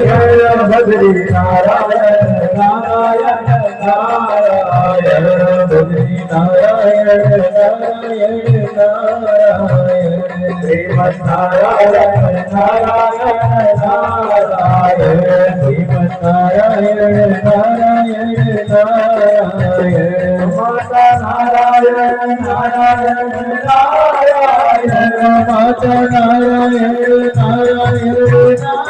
Narayan Badri Narayan Narayan Narayan Badri Narayan Narayan Narayan श्रीमत् Narayan Narayan Narayan श्रीमत् Narayan Narayan Narayan Mata Narayan Narayan Narayan Mata Narayan Narayan Narayan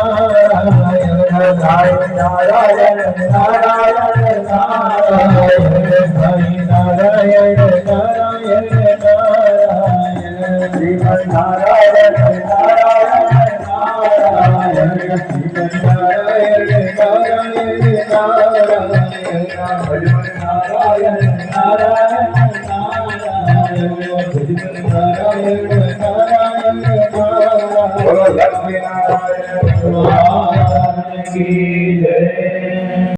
Narayan Narayan Narayan Narayan Sai Narayan Narayan Narayan Shrimad Narayan Narayan Narayan Shrimad Narayan Narayan Narayan Bhajan Narayan Narayan Narayan Narayan Narayan Thank you.